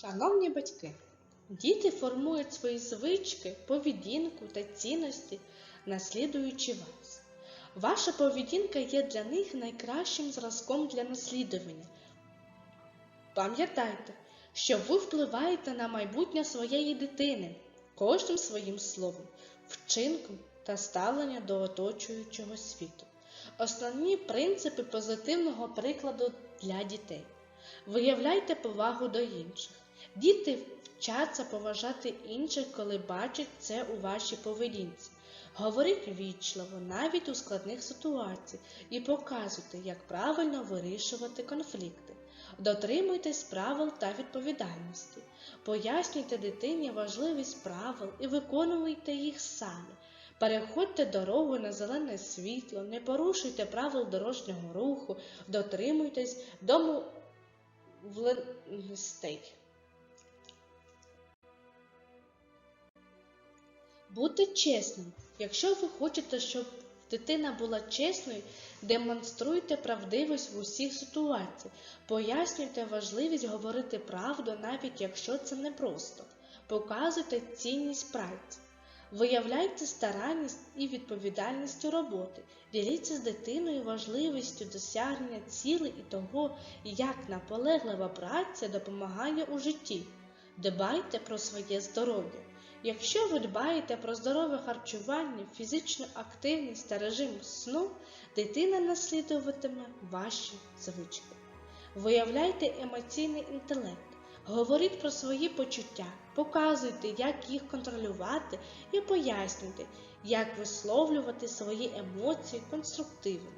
Шановні батьки, діти формують свої звички, поведінку та цінності, наслідуючи вас. Ваша поведінка є для них найкращим зразком для наслідування. Пам'ятайте, що ви впливаєте на майбутнє своєї дитини кожним своїм словом, вчинком та ставленням до оточуючого світу. Основні принципи позитивного прикладу для дітей. Виявляйте повагу до інших. Діти вчаться поважати інших, коли бачать це у вашій поведінці. Говоріть вічливо, навіть у складних ситуаціях, і показуйте, як правильно вирішувати конфлікти. Дотримуйтесь правил та відповідальності. Пояснюйте дитині важливість правил і виконуйте їх самі. Переходьте дорогу на зелене світло, не порушуйте правил дорожнього руху, дотримуйтесь домовленостей. Будьте чесним. Якщо ви хочете, щоб дитина була чесною, демонструйте правдивість в усіх ситуаціях, пояснюйте важливість говорити правду, навіть якщо це непросто. Показуйте цінність праці. Виявляйте старанність і відповідальність у роботи. Діліться з дитиною важливістю досягнення цілей і того, як наполеглива праця допомагає у житті. Дбайте про своє здоров'я. Якщо ви дбаєте про здорове харчування, фізичну активність та режим сну, дитина наслідуватиме ваші звички. Виявляйте емоційний інтелект. Говоріть про свої почуття, показуйте, як їх контролювати, і пояснюйте, як висловлювати свої емоції конструктивно.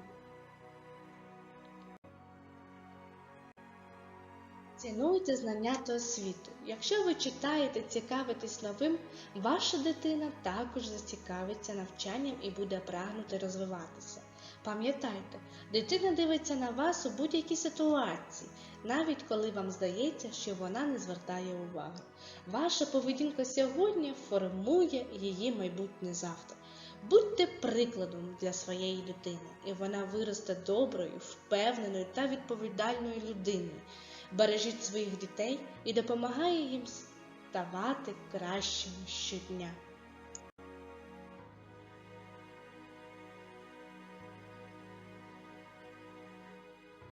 Цінуйте знання та освіту. Якщо ви читаєте, цікавитесь новим, ваша дитина також зацікавиться навчанням і буде прагнути розвиватися. Пам'ятайте, дитина дивиться на вас у будь-якій ситуації, навіть коли вам здається, що вона не звертає уваги. Ваша поведінка сьогодні формує її майбутнє завтра. Будьте прикладом для своєї дитини, і вона виросте доброю, впевненою та відповідальною людиною. Бережіть своїх дітей і допомагає їм ставати кращими щодня.